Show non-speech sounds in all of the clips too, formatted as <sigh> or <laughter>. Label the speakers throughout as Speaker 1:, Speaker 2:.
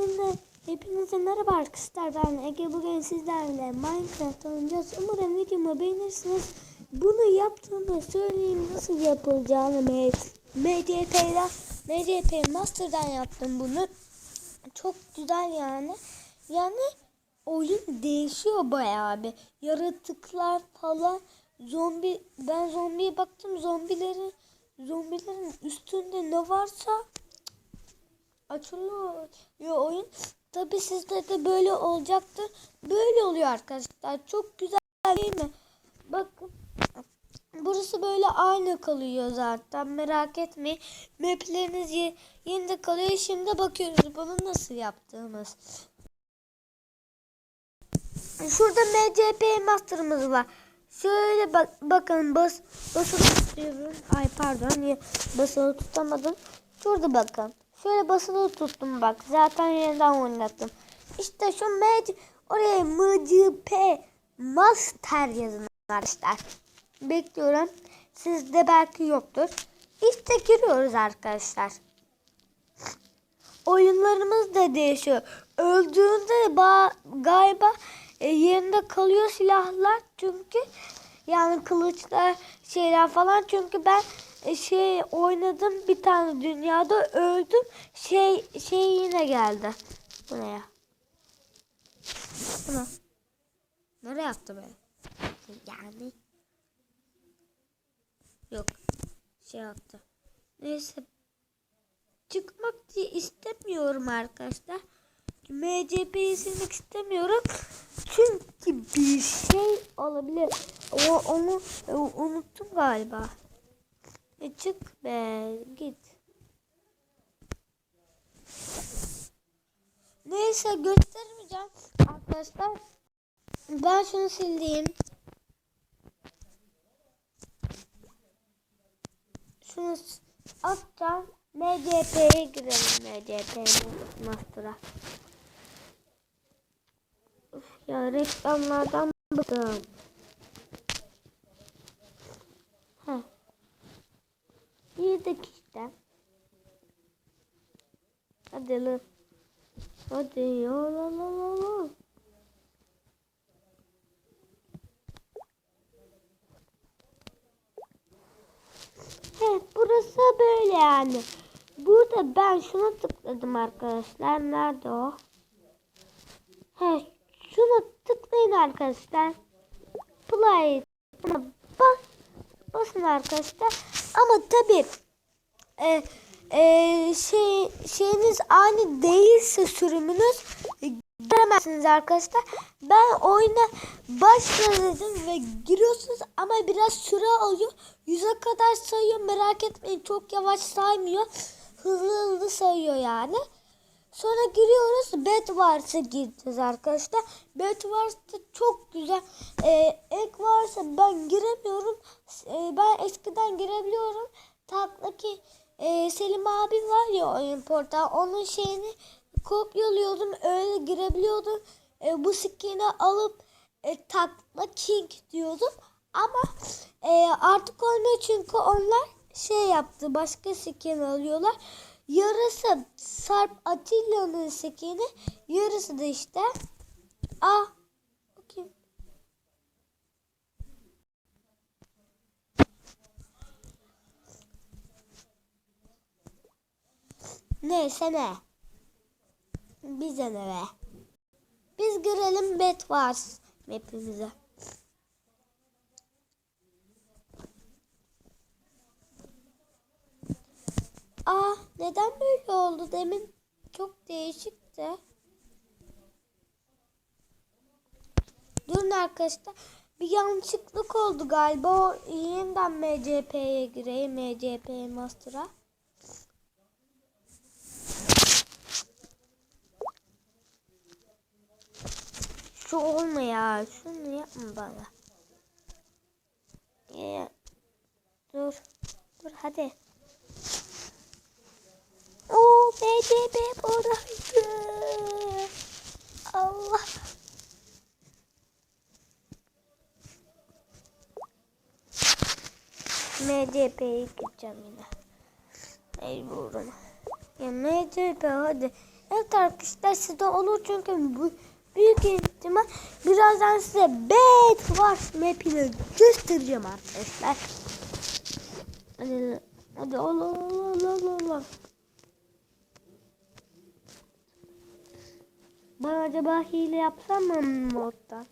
Speaker 1: Hepinize, hepinize merhaba arkadaşlar ben Ege bugün sizlerle Minecraft oynayacağız. Umarım videomu beğenirsiniz. Bunu yaptığımı söyleyeyim nasıl yapılacağını MCP'den MCP Master'dan yaptım bunu. Çok güzel yani. Yani oyun değişiyor bayağı bir. Yaratıklar falan zombi ben zombiye baktım zombilerin zombilerin üstünde ne varsa açılıyor oyun. Tabi sizde de böyle olacaktır. Böyle oluyor arkadaşlar. Çok güzel değil mi? Bakın. Burası böyle aynı kalıyor zaten. Merak etmeyin. Mapleriniz ye- yerinde kalıyor. Şimdi bakıyoruz bunu nasıl yaptığımız. Şurada MCP Master'ımız var. Şöyle bak bakın bas basılı tutuyorum. Ay pardon basılı tutamadım. Şurada bakın. Şöyle basılı tuttum bak. Zaten yeniden oynattım. İşte şu MC oraya MCP Master yazın arkadaşlar. Bekliyorum. Sizde belki yoktur. İşte giriyoruz arkadaşlar. Oyunlarımız da değişiyor. Öldüğünde ba galiba e, yerinde kalıyor silahlar çünkü yani kılıçlar şeyler falan çünkü ben şey oynadım bir tane dünyada öldüm şey şey yine geldi buraya. Buna. Nereye attı be? Yani. Yok. Şey attı. Neyse. Çıkmak diye istemiyorum arkadaşlar. MCP'yi silmek istemiyorum. Çünkü bir şey olabilir. O, onu e, unuttum galiba. E çık be git. Neyse göstermeyeceğim arkadaşlar. Ben şunu sildim. Şunu atacağım. MCP'ye girelim MCP Master'a. Ya reklamlardan bıktım. Heh. Girdik işte. Hadi lan. Hadi ya la la la la. Evet burası böyle yani. Burada ben şuna tıkladım arkadaşlar. Nerede o? He, şuna tıklayın arkadaşlar. Play. Buna bas, basın arkadaşlar. Ama tabi e, e, şey şeyiniz aynı değilse sürümünüz e, giremezsiniz arkadaşlar. Ben oyuna başladım ve giriyorsunuz ama biraz süre alıyor. Yüze kadar sayıyor merak etmeyin çok yavaş saymıyor. Hızlı hızlı sayıyor yani. Sonra giriyoruz Bedwars'a gireceğiz arkadaşlar. Bedwars'ta çok güzel. Ee, ek varsa ben giremiyorum. Ee, ben eskiden girebiliyorum. Taklaki e, Selim abi var ya oyun portal. Onun şeyini kopyalıyordum. Öyle girebiliyordum. E, bu skin'i alıp e, takla king diyordum. Ama e, artık olmuyor çünkü onlar şey yaptı. Başka skin alıyorlar. Yarısı Sarp Atilla'nın skin'i. Yarısı da işte. Ah. Bakayım. Neyse ne. Bize ne be. Biz girelim bet var mapimize. Aa neden böyle oldu demin çok değişikti. Durun arkadaşlar bir yanlışlıklık oldu galiba o yeniden MCP'ye gireyim MCP Master'a. Şu olma ya. Şunu yapma bana. Ee, dur. Dur hadi. Oo BCB buradaydı. Allah. MCP'ye gideceğim yine. Mecburum. Ya MCP hadi. Evet arkadaşlar sizde olur çünkü bu büyük ihtimal birazdan size Bed Wars map'ini göstereceğim arkadaşlar. Hadi hadi ol ol ol ol ol. Ben acaba hile yapsam mı modda?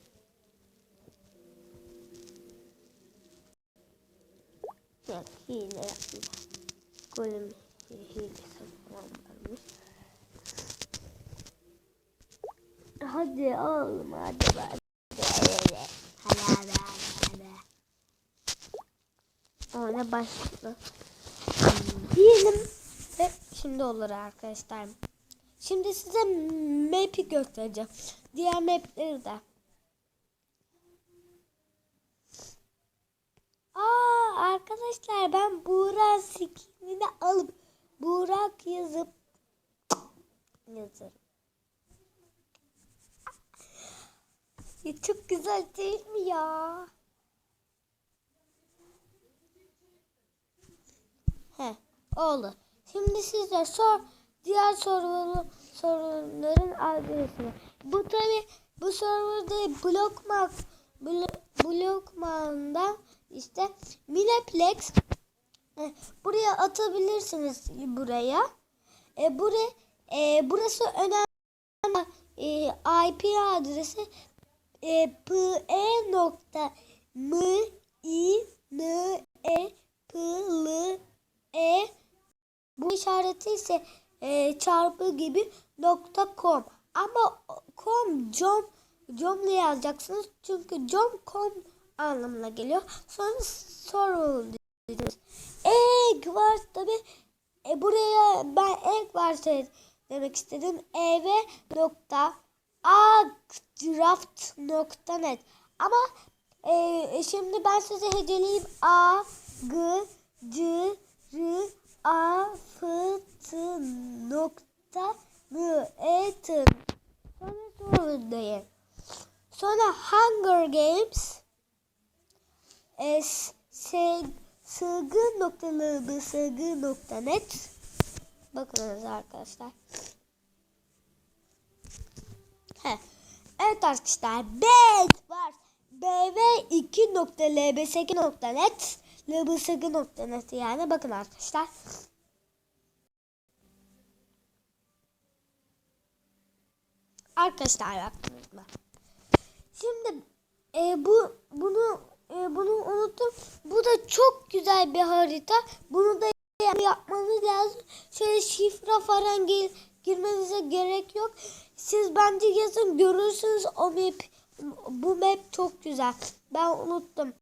Speaker 1: Yok hile yapma. Golüm hile falan varmış. Hadi oğlum hadi hadi. Hadi hadi hadi. Öyle başladı. Diyelim ve şimdi olur arkadaşlar. Şimdi size map'i göstereceğim. Diğer map'leri de. Aa arkadaşlar ben Buğra skinini alıp Burak yazıp yazarım. Ya çok güzel değil mi ya? He, oldu. Şimdi size sor diğer soru, sorunların adresini. Bu tabi bu serverda blokmak blokmanda işte Mineplex e, buraya atabilirsiniz buraya. E, buraya e, burası önemli e, IP adresi e, p e nokta m i n e p l e. Bu işareti ise e, çarpı gibi nokta com. Ama com com com ne yazacaksınız. Çünkü com com anlamına geliyor. Sonra soru diyeceğiz. Egg var tabi. E, buraya ben egg var demek istedim. Ev nokta agraft.net ama e, şimdi ben size heceleyeyim. A g c r a f t nokta n e t. Sonra sorundayım sonra Hunger Games e, s sığgı noktalı sığgı nokta net. Bakınız arkadaşlar He. Evet arkadaşlar bet var. bv2.lb8.net lb8.net yani bakın arkadaşlar. Arkadaşlar baktınız mı? Şimdi e, bu bunu e, bunu unuttum. Bu da çok güzel bir harita. Bunu da yapmanız lazım. Şöyle şifre falan gir, girmenize gerek yok. Siz bence yazın görürsünüz o map. Bu map çok güzel. Ben unuttum.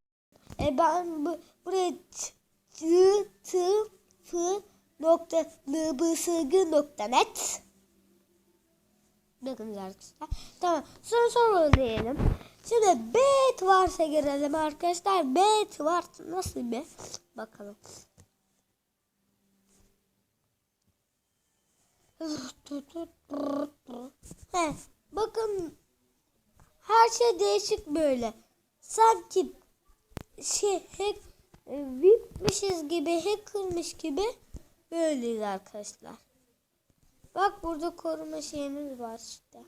Speaker 1: E ben bu, buraya t t f nokta lbsg nokta net Bakın arkadaşlar. Tamam. Sonra sonra diyelim. Şimdi bet varsa girelim arkadaşlar. Bet var nasıl bir bakalım. He, bakın her şey değişik böyle. Sanki şey hack VIP'mişiz gibi, hackermış gibi böyleyiz arkadaşlar. Bak burada koruma şeyimiz var işte.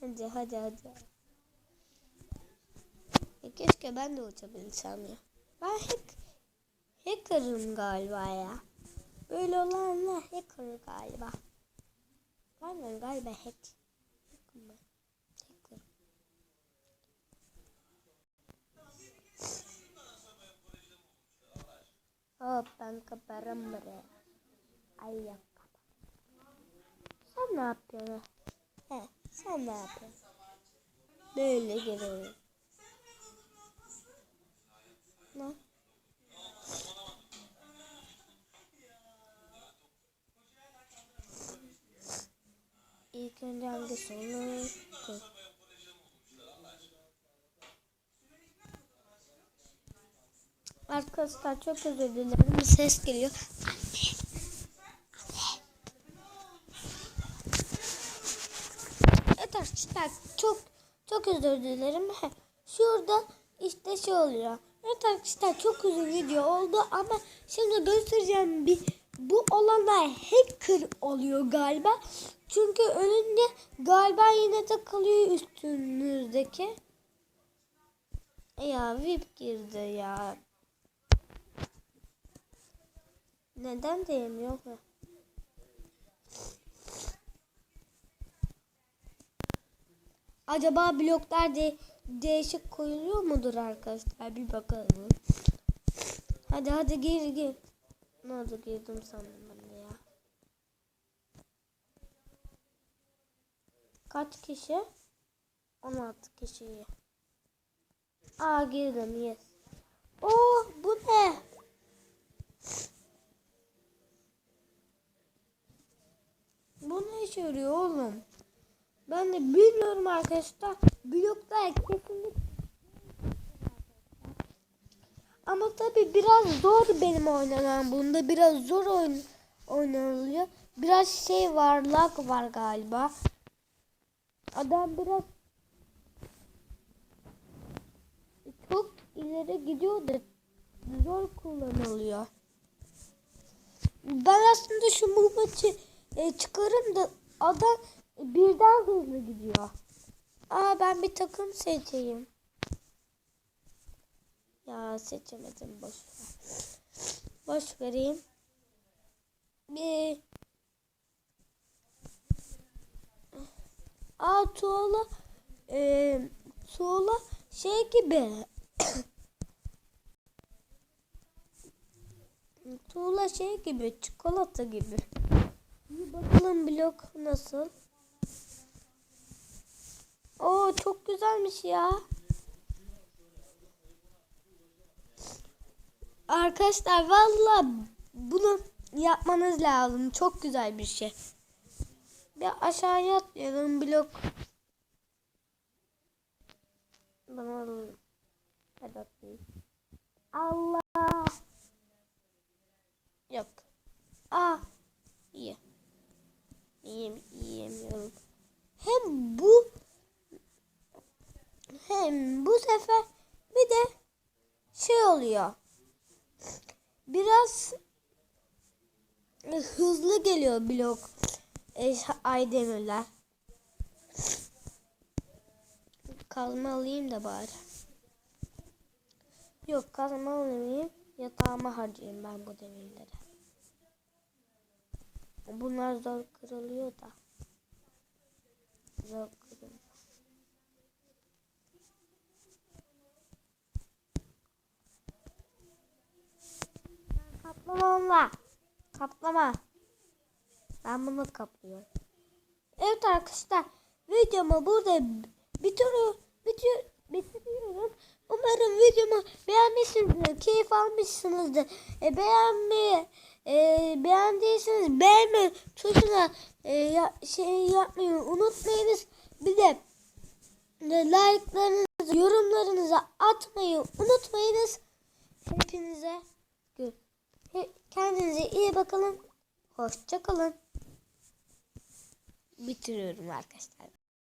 Speaker 1: Hadi hadi hadi. E keşke ben de uçabilsem ya. Ben hack Hacker'ım galiba ya. Böyle olanlar hacker galiba. Aynen galiba hack. Hacker. Hop ben kaparım buraya. Ay yap Sen ne yapıyorsun? He, sen ne yapıyorsun? Böyle geliyorum. Ne? İlk önce unuttum. Arkadaşlar çok özür dilerim. Bir ses geliyor. Evet arkadaşlar çok çok özür dilerim. <laughs> Şurada işte şey oluyor. Evet arkadaşlar çok uzun video oldu ama şimdi göstereceğim bir bu olanlar hacker oluyor galiba. Çünkü önünde galiba yine takılıyor üstünüzdeki. Ya VIP girdi ya. Neden diyemiyor mu? Acaba bloklar de değişik koyuluyor mudur arkadaşlar? Bir bakalım. Hadi hadi gir gir. Ne oldu girdim sandım ben de ya. Kaç kişi? 16 kişiyi. Aa girdim yes. Oo bu ne? Bu ne işe yarıyor oğlum? Ben de bilmiyorum arkadaşlar. Bloklar kesinlikle ama tabi biraz zor benim oynanan bunda biraz zor oyn oynanılıyor. Biraz şey var lag var galiba. Adam biraz çok ileri gidiyor da zor kullanılıyor. Ben aslında şu maçı e, çıkarım da adam birden hızlı gidiyor. Aa ben bir takım seçeyim. Ya seçemedim boş ver. Boş vereyim. Bir Aa tuğla e, tuğla şey gibi <coughs> tuğla şey gibi çikolata gibi. Bir bakalım blok nasıl. Oo çok güzelmiş ya. Arkadaşlar valla bunu yapmanız lazım. Çok güzel bir şey. Bir aşağıya atlayalım blok. Bana alalım. Hadi atlayayım. Allah. Yok. Aa. İyi. İyiyim, yiyemiyorum. Hem bu hem bu sefer bir de şey oluyor biraz hızlı geliyor blok e, Aydemirler. Kazma alayım da bari. Yok kazma alayım. Yatağıma harcayayım ben bu demirleri. Bunlar zor kırılıyor da. Zor kırılıyor. Kaplamam var. Kaplama. Ben bunu kaplıyorum. Evet arkadaşlar videomu burada bitiriyorum. Bitir, bitiriyorum. Umarım videomu beğenmişsinizdir. Keyif almışsınızdır. E, beğenmeyi e, beğendiyseniz beğenme tuşuna e, ya, şey yapmayı unutmayınız. Bir de e, like'larınızı, yorumlarınızı atmayı unutmayınız. Hepinize Kendinize iyi bakın. Hoşça kalın. Bitiriyorum arkadaşlar.